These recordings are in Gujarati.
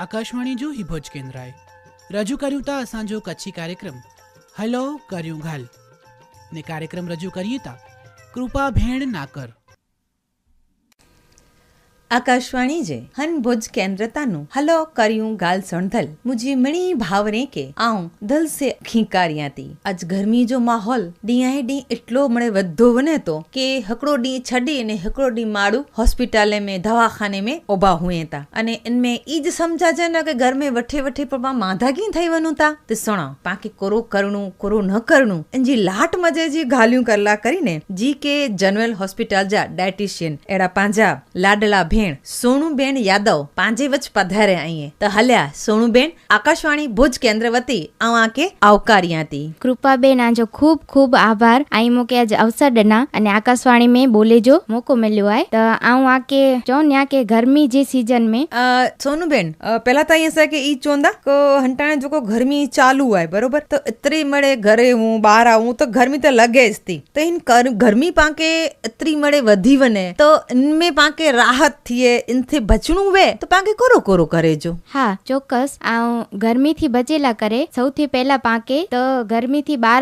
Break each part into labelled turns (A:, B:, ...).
A: આકાશવાણી જો હિભોજ કેન્દ્રાએ રજૂ કર્યું તા અસાંજો કચ્છી કાર્યક્રમ. હલો, કર્યું ઘાલ. ને કાર્યક્રમ રજૂ કરીએ તા, કૃપા ભેણ નાકર
B: આકાશવાણી જે હન ભુજ કેન્દ્રતાનું. હલો, કર્યું ગાલ સણધલ. મુજી મણી ભાવને કે આઉં ધલ સે ખીંકારિયા તી આજ ગરમી જો માહોલ ડીઆએ ડી એટલો મને વધો વને તો કે હકડો ડી છડી અને હકડો ડી માડું હોસ્પિટલે મેં, દવાખાને મેં ઊભા હુએ તા. અને ઇનમે ઈ જ સમજા છે ને કે ઘર મેં વઠે વઠે પરમાં માંધાગી થઈ વનું તા. તે સણો, પાકી કોરો કરણું, કોરો ન કરણું. એનજી લાટ મજે જી ગાલ્યું કરલા કરીને જી કે જનરલ હોસ્પિટલ જા ડાયટિશિયન એડા પાંજા, લાડલા ભે બહેણ સોણુબેન યાદવ પાંજે વચ પધારે અહીંયા તો હલ્યા સોણુબેન આકાશવાણી ભુજ કેન્દ્ર વતી આવા કે આવકાર્યા હતી
C: કૃપાબેન આજો ખૂબ ખૂબ આભાર. આઈ મોકે આજ અવસર ડના અને આકાશવાણી મેં બોલે જો મોકો મળ્યો આય. તો આઉં આ કે જો ન્યા કે ગરમી જે सीजन में
B: सोनूबेन पहला तो ऐसा कि ई चोंदा को हंटाने जो को गर्मी चालू है बरोबर तो इतरी मड़े घरे हूँ बाहर आऊं तो गर्मी तो लगे थी तो इन गर्मी पाके इतरी मड़े वधी वने तो इनमें पाके राहत ગરમીથી એનથી બચણું વે તો પાંકે કોરો કોરો કરેજો
C: હા ચોક્કસ. આ ગરમીથી બચેલા કરે. સૌથી પહેલા પાંકે તો ગરમીથી બહાર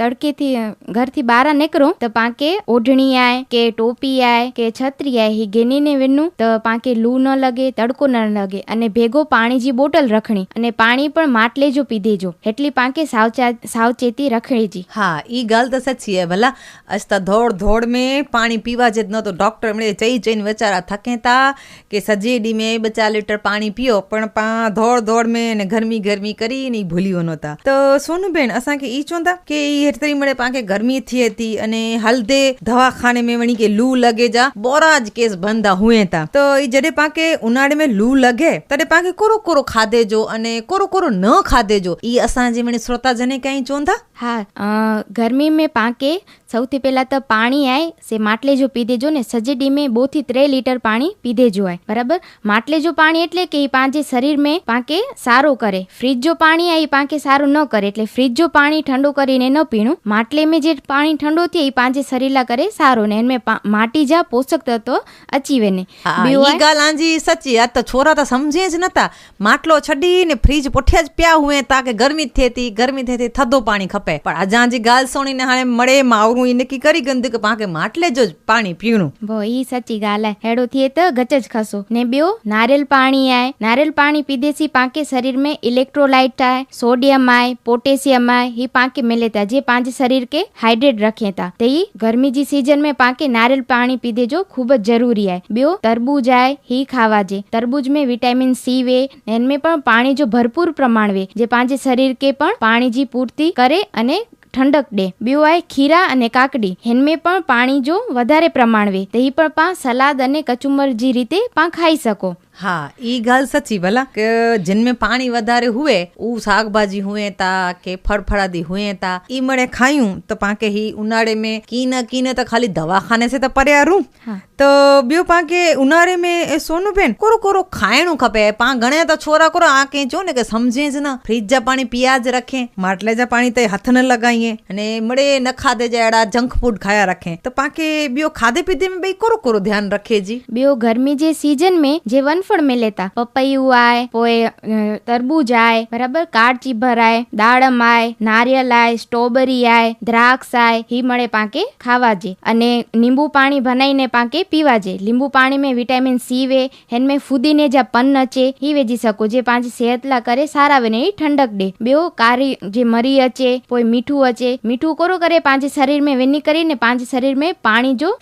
C: તડકેથી ઘરથી બહાર નીકળો તો પાંકે ઓઢણી આય કે ટોપી આય કે છત્રી આય હી ગેનીને વિનું તો પાંકે લૂ ન લગે તડકો ન લગે અને ભેગો પાણીજી બોટલ રખણી અને પાણી પણ માટલે જો પી દેજો એટલી પાંકે સાવચા સાવચેતી રખણીજી
B: હા ઈ ગાલ તો સચ્છી હે ભલા. અજ તો ધોળ ધોળ મે પાણી પીવા જે ન તો ડોક્ટર મળે જઈ જઈને વેચારા થકે હતા કે સજેડી મેં બચા લીટર પાણી પીઓ, પણ પા ધોળ ધોળ મેં અને ગરમી ગરમી કરી ને ભૂલ્યો નહોતા. તો સોનુબેન, અસાં કે ઈ ચોંતા કે ઈ હેઠતરી મળે પાંખે ગરમી થી હતી અને હલ્દે દવાખાને મેં વણી કે લૂ લગે જા બોરા જ કેસ બંધા હુએ તા. તો ઈ જડે પાંખે ઉનાળે મેં લૂ લગે, તડે પાંખે કોરો કોરો ખાધે જો અને કોરો કોરો ન ખાધે જો. ઈ અસાં જે મને શ્રોતા જને કઈ ચોંધા?
C: હા ગરમી મેં પાંકે સૌથી પહેલાં તો પાણી આય, સે માટલે જો પી દેજો ને સજેડી મેં બોથી ત્રે લીટર પાણી પાણી પીધે જોવાય. બરાબર? માટલે જો પાણી એટલે કે એ પાંચે શરીર મેં પાંકે સારો કરે. ફ્રીજ જો પાણી આ એ પાંકે સારું ન કરે એટલે ફ્રીજ જો પાણી ઠંડુ કરીને ન પીણું માટલે મેં જે પાણી ઠંડુ થાય એ પાંચે શરીરલા કરે સારો ને. એને માટી જા પોષક તત્વ
B: અચીવે
C: ને.
B: ગાલ આંજી સચ્ચી આ તો છોરા તો સમજે જ નતા. માટલો છડીને ફ્રીજ પોઠિયા જ પ્યા હુએ તાકે ગરમી થેતી ગરમી થેતી થદો પાણી ખપે. પણ આજાંજી ગાલ સોણીને હાણે મળે માવરું એ નક્કી કરી ગંદુ કે પાંકે માટલે જો જ પાણી પીણું.
C: ભો ઈ સચ્ચી ગાલ હેડો થિયે थिए त गच ज खसो ने ॿियो नारियल पाणी आहे नारियल पाणी पीदेसी पाके शरीर में इलेक्ट्रोलाइट आहे सोडियम आहे पोटेशियम आहे ही पाके मिले था जे पंहिंजे शरीर खे हाइड्रेट रखे था त ही गर्मी जी सीजन में पाके नारियल पाणी पीदे जो खूब જ જરૂરી आहे ॿियो तरबूज आहे ही ખાવા જે તરબૂજ में વિટામિન સી વે हिन में પણ પાણી जो भरपूर प्रमाण वे જે પાંજે શરીર કે પણ પાણી जी પૂર્તિ કરે અને ઠંડક ડે. બીવાય ખીરા અને કાકડી. હેનમે પણ પાણી જો વધારે પ્રમાણવે. દહીં પણ પા, સલાદ અને કચુંબર જે રીતે પા ખાઈ શકો.
B: હા ઈ ગાલ સચ્ચી ભલા કે જિનમે પાણી વધારે હુએ ઉ શાકભાજી હુએ તા કે ફળફળાદી હુએ તા ઈ મણે ખાયું તો પાકે હી ઉનાળે મે કીના કીને તો ખાલી દવાખાને સે તો પર્યા
C: રૂ.
B: તો બ્યો પાકે ઉનાળે મે એ સોનું બેન કોરો કોરો ખાયણું ખપે. પા ગણે તો છોરા કોરો આ કે જો ને કે સમજે જ ના. ફ્રીજ જા પાણી પિયાજ રખે માટલે જા પાણી તે હાથ ન લગાઈએ. અને મડે ન ખાધે જાડા જંક ફૂડ ખાયા રખે. તો પાકે બ્યો ખાધે પીધે મે બઈ કોરો કોરો ધ્યાન રખે
C: જી. બ્યો ગરમી જે સીઝન મે જે વન જામફળ મેં લેતા. પપૈયું આય કોઈ તરબૂજ આય, બરાબર? કાળચી ભરાય, દાડમ આય, નારિયેલ આય, સ્ટ્રોબેરી આય, દ્રાક્ષ આય હી મળે પાંકે ખાવા જે. અને લીંબુ પાણી બનાવીને પાંકે પીવા જે. લીંબુ પાણી મેં વિટામિન સી વે, હેન મેં ફૂદીને જ્યાં પન્ન છે હી વેજી શકો. જે પાંચ સેહતલા કરે, સારા વેને એ ઠંડક દે. બેઓ કારી જે મરી અચે કોઈ મીઠું અચે. મીઠું કોરો કરે, પાંચ શરીર મેં વેની કરીને પાંચ શરીર મેં પાણી જો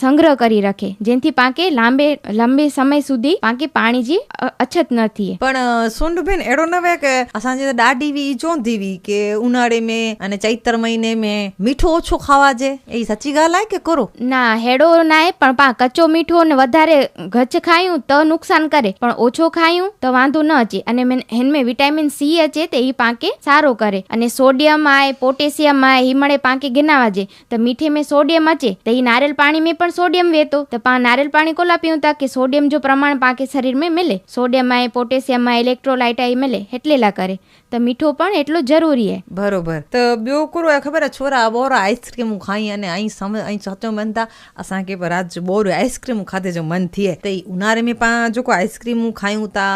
C: સંગ્રહ કરી રાખે. જેથી પાંકે લાંબે લાંબે સમય સુધી પાંકે કારણ કે पाणी जी अछत न थिए
B: पण सुंड भेन अहिड़ो न वे के असांजे त ॾाढी हुई चवंदी हुई के उन्हाड़े में अने चैतर महीने में મીઠો ઓછો ખાવાજે એ સાચી ગાલ आहे કે કરો?
C: ના હેડો ના એ પણ પા કચ્ચો મીઠો ને વધારે ગચ ખાયું તો નુકસાન કરે. પણ ઓછો ખાયું તો વાંધો ન અચે અને હેનમે વિટામિન સી અચે તે એ પાંકે સારો કરે. અને સોડિયમ આય પોટેશિયમ આય એ મળે પાંકે ગિનાવા જે. તો મીઠે મેં સોડિયમ અચે તો એ નારિયેલ પાણી મેં પણ સોડિયમ વેતો. તો પા નારિયેલ પાણી કોલા પીવું તા કે સોડિયમ જો પ્રમાણ પાંકે શરીર में मिले सोडियम आहे पोटेशियम आहे इलेक्ट्रोलाइट आहे मिले हेटलेला करे તો મીઠો પણ એટલો જરૂરી હે.
B: બरोबर त ॿियो हिकिड़ो आहे ख़बर आहे छोरा ॿोर आइस्क्रीमूं खाई अने ऐं सम ऐं सोचो मन था असांखे बि राति जो ॿोर आइस्क्रीमूं खाधे जो मन थिए त ई ऊन्हारे में पाण जेको आइस्क्रीमूं खायूं था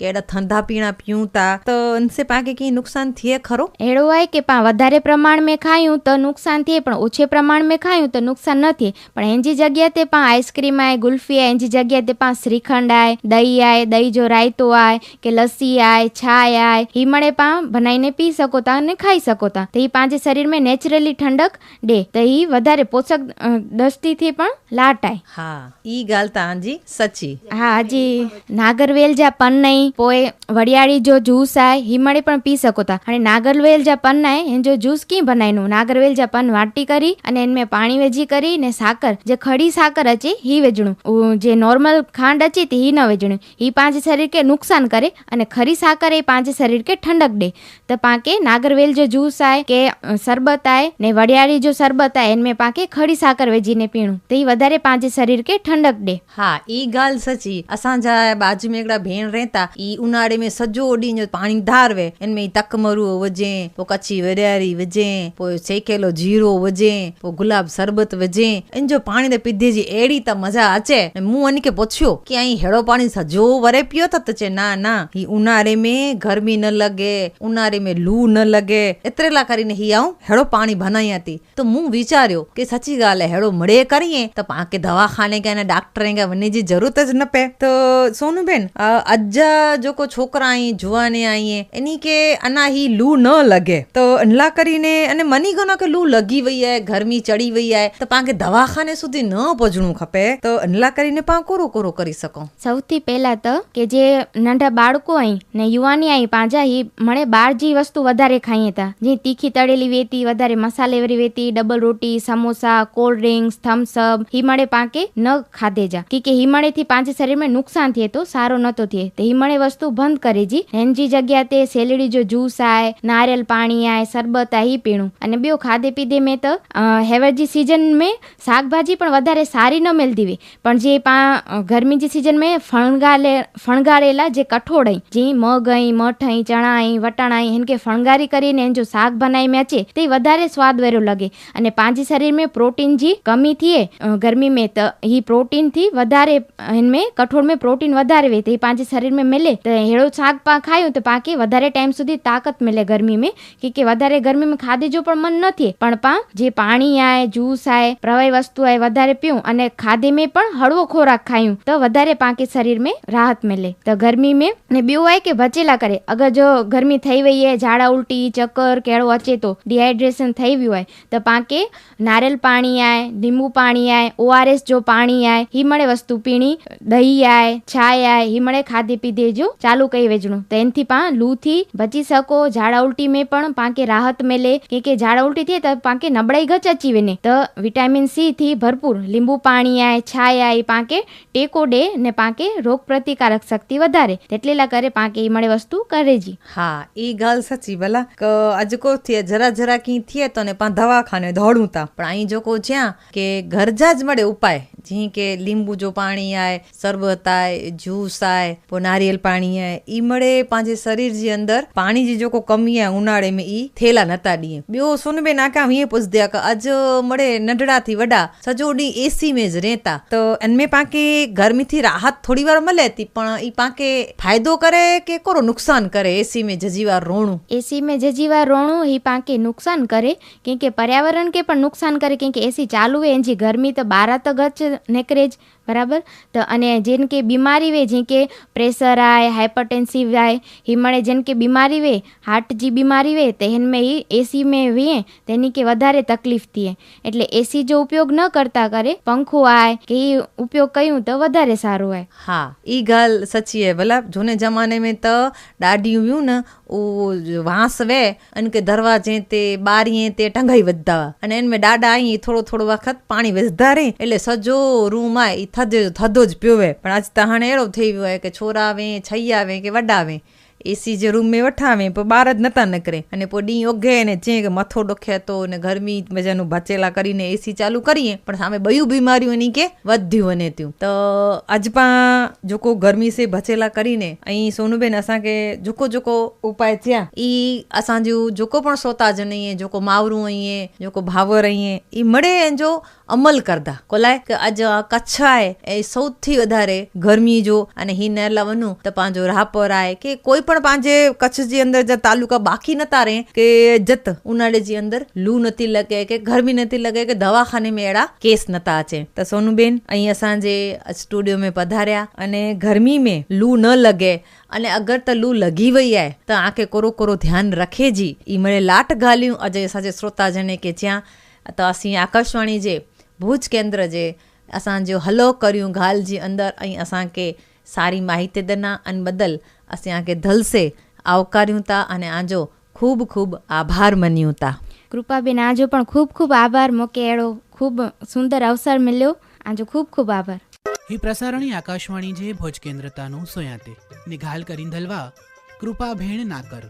B: કે એડા ઠંડા પીણા પીઉં તા તો અનસે પાકે કે નુકસાન થયે ખરો?
C: એડો હોય કે પા વધારે પ્રમાણ મે ખાયું તો નુકસાન થયે પણ ઓછે પ્રમાણ મે ખાયું તો નુકસાન ન થયે. પણ એંજી જગ્યા તે પા આઈસ્ક્રીમ આય ગુલ્ફી આય એંજી જગ્યા તે પા શ્રીખંડ આય દહીં આય દહીં જો રાયતો આય કે લસ્સી આય છાય આય હી મળે પાં બનાવીને પી શકો તા અને ખાઈ શકો તા. તો એ પાંજે શરીરમાં નેચરલી ઠંડક દે. તો એ વધારે પોષક દસ્તીથી પણ લાટાય.
B: હા ઈ ગાલ તાંજી સચી
C: હા હજી નાગરવેલ જા પન્નઈ પોએ વડિયાળી જો જ્યુસ આય હિમાળે પણ પી શકો તા. અને નાગરવેલ જા પન્નાય એન જો જ્યુસ કી બનાયનું? નાગરવેલ જા પન વાટી કરી અને એને પાણી વેજી કરી ને સાકર જે ખડી સાકર અચી હી વેજણું જે નોર્મલ ખાંડ અચી તે હી ન વેજણું હી પાંચ શરીર કે નુકસાન કરે અને ખરી સાકર એ પાંચ શરીર કે ઠંડક અલગ ડે તો પાંકે નાગરવેલ જો જ્યુસ આય કે શરબત આય ને વડિયાળી જો શરબત આય એનમે પાંકે ખડી સાકર વેજીને પીણું તો એ વધારે પાંજે શરીર કે ઠંડક ડે
B: હા ઈ ગાલ સચી અસાંજા બાજુ में हिकिड़ा भेण रहता ई उन्हाड़े में सॼो ॾींहुं पाणी धार वे इन में तक मरुओ विझे पोइ कची वरियारी विझे पोइ सेकेलो जीरो विझे पोइ गुलाब शरबत विझे इन जो पाणी त पीधे जी अहिड़ी त मज़ा अचे मूं उन खे पुछियो की आई अहिड़ो पाणी सॼो वरे पियो त त चए ना ना ही उन्हाड़े में गर्मी न लॻे ઉનાળે મેં લૂ ન લગે. એતરેલા કરીને હિયાઉં હેડો પાણી ભનાઈ હતી. તો હું વિચાર્યો કે સાચી ગાલે હેડો મળે કરીએ, તો પાંકે દવાખાને કે ડાક્ટરે કે મને જે જરૂરત જ ન પે. તો સોનુબેન અજ્જા જો કો છોકરા અહીં જુવાને આઈએ, એની કે આના હી લૂ ન લગે. તો અનલા કરીને અને મની ગણો કે લૂ લગી વઈ આય ગરમી ચડી વઈ આય તો પાંકે દવાખાને સુધી ન પહોંચવું ખપે. તો અનલા કરીને પા કોરો કોરો કરી શકો.
C: સૌથી પહેલા તો કે જે નાના બાળકો અહીં ને યુવાની અહીં પાંજા હી મને બહારજી વસ્તુ વધારે ખાઈએ હતા જે તીખી તળેલી વેતી, વધારે મસાલેવરી વેતી ડબલ રોટી, samosa cold drinks Thums Up હિમાળે પાંકે ન ખાધે જા. કે કે હિમાળેથી પાંચે શરીરમાં નુકસાન થયે તો સારો નતો થયે. તે હિમાળે વસ્તુ બંધ કરે જી. હેનજી જગ્યા તે શેલડી જો જ્યુસ આય, નારિયેલ પાણી આય, શરબત આય પીણું. અને બેઉ ખાધે પીધે મેં તો હેવરજી સિઝન મેં શાકભાજી પણ વધારે સારી ન મેલદીવી પણ જે પા ગરમીજી સિઝન મેં ફણગાલે, ફણગાળેલા જે કઠોળ જે મગ અહીં મઠ અહીં ચણા અહીં ની વટાણાએ इनके ફણગારી કરીને જો શાક બનાવી મેં છે, તે વધારે સ્વાદવાળું લગે. અને પાંજી શરીર में प्रोटीन जी कमी थी है गर्मी में तो ही प्रोटीन थी વધારે इनमें કઠોળ में प्रोटीन વધારે વે તે પાંજી શરીર में मिले तो हेड़ो શાક પા ખાયું તો પાકે વધારે ટાઈમ સુધી તાકાત મળે ગરમી में કે કે વધારે ગરમી માં ખાધે જો પણ મન નથી પણ પા, જે પાણી આય, જ્યુસ આય, પ્રવાહી વસ્તુ આય વધારે પીઉં અને ખાધે મેં પણ હળવો ખોરાક ખાયું તો વધારે પાકે શરીર में રાહત મળે તો ગરમી में ને બીવું આય કે બચેલા કરે. અગર જો ગરમી થઈ વઈ હોય ઝાડા ઉલટી, ચક્કર, કેળો અચેતો ડિહાઇડ્રેશન થઈ ગયું હોય. તો પાંકે નારેલ પાણી આય, લીંબુ પાણી આય ઓઆરએસ જો પાણી આય હી મળે વસ્તુ પીણી, દહીં આય, છાય આય હી મળે ખાધે પીધે જો ચાલુ કઈ વેચણું. તો એનથી પા લૂથી બચી શકો, ઝાડા ઉલટી में પણ પાંકે રાહત મેલે. કે કે ઝાડા ઉલટી થયે તો પાંકે નબળાઈ ગચ અચી વેને. તો વિટામિન સી થી ભરપૂર લીંબુ પાણી આય, છાય આય પાંકે ટેકો ડે ને પાંકે રોગ પ્રતિકારક શક્તિ વધારે. તેટલેલા કરે પાંકે ઈ મળે વસ્તુ કરે જી
B: હા એ ગાલ સચી. ભલા, ક અજકો થી જરા જરા કી થીએ તો ને પા દવાખાને દોડું તા. પણ અહીં જોકો જ્યાં કે ઘરજા જ મળે ઉપાય जीअं की लींबू जो पाणी आहे शरबत आहे जूस आहे पोइ नारियल पाणी आहे ई मड़े पंहिंजे शरीर जे अंदरि पाणी जी जेको कमी आहे उन्हाड़े में ई थेला नथा ॾींहं ॿियो सुन बि नाकाम हीअं पुछंदी आहे की अॼु मड़े नंढड़ा थी वॾा सॼो ॾींहुं एसी में ज रहे था त इन में पाणखे गर्मी थी राहत थोरी वार मिले थी पण ई पाणखे फ़ाइदो करे के कोरो नुक़सानु करे एसी में जजी वार रोणो
C: एसी में जजी वार रोणो ही पाणखे नुक़सानु करे कंहिंखे पर्यावरण खे पण नुक़सानु करे कंहिंखे एसी चालू आहे जी गर्मी त ॿारहं त गच નેકરેજ, બરાબર? તો અને જેમ કે બીમારી વે જે કે પ્રેશર આય હાઇપરટેન્સિવ આય હિમણે જેમ કે બીમારી વે, હાર્ટ જી બીમારી વે તો હેનમે એ એસી મેં વીએ તેની કે વધારે તકલીફ થઈએ એટલે એસી જો ઉપયોગ ન કરતા કરે, પંખો આય, કે એ ઉપયોગ કયું તો વધારે સારું આય.
B: હા, ઈ ગાલ સચી હે. ભલા, જૂને જમાને મેં તો દાઢી યું ને, ઓ વાંસ વે, અને કે દરવાજે તે બારીએ તે ટંગાઈ વધતા. અને એનમે દાડા અહીં થોડો થોડો વખત પાણી વધતા એટલે સજો રૂ માય એ થજો થધો જ પીવે. પણ આજ તહાણે એળો થઈ ગયો કે છોરા આવે છૈયા આવે કે વડા આવે એસી જે રૂમ મેં વઠાવે, પણ બહાર જ નતા નકરે અને પોઈ ડી ઓગે ને જે કે મથો ડોખ્યા તો ને ગરમી મજાનું ભાચેલા કરીને એસી ચાલુ કરીએ. પણ સામે બયું બીમારીઓ ની કે વધ્યું અને ત્યું તો આજપા જોકો ગરમી સે ભચેલા કરીને અહીં સોનુબેન અસાંકે જોકો જોકો ઉપાય થયા. ઈ અસાંજું જોકો પણ સોતા જ નહીં જોકો માવરું અહીં જોકો ભાવર અહીં ઈ મળે જો અમલ કરતા. કોલાય કે આજ કચ્છ આય એ સૌથી વધારે ગરમી જો અને હી ન લવનું તો પાંજો રાપર આય કે કોઈ પણ पण पंहिंजे कच्छ जे अंदरि जा तालुका बाक़ी नथा रहे કે જત ઉનાળે જે અંદર લૂ નથી લગે કે ગરમી નથી લગે કે દવાખાને में अहिड़ा केस नथा अचनि त सोनूबेन અહીં असांजे स्टूडियो में पधारिया અને ગરમી में લૂ ન લગે અને अगरि त लू लॻी वई आहे त आंखे कोरो कोरो ध्यानु रखे जी ई मिड़े लाट ॻाल्हियूं अॼु असांजे श्रोता जने खे चया त असीं आकाशवाणी जे भुज केंद्र जे असांजो हलो करियूं ॻाल्हि जे अंदरि ऐं असांखे सारी माहिती ॾिना अन बदल ਅਸੀਂ ਆ ਕੇ ધલ સે આવકાર્યું તા અને આજો ખૂબ ખૂબ આભાર મન્યું તા
C: કૃપાબેન આજો પણ ખૂબ ખૂબ આભાર મોકે એળો ખૂબ સુંદર અવસર મળ્યો આજો ખૂબ ખૂબ આભાર
A: હી પ્રસારણી આકાશવાણી જે ભોજ કેન્દ્રતાનું સોયાતે નિઘાલ કરીન ધલવા કૃપાભેણ ના કર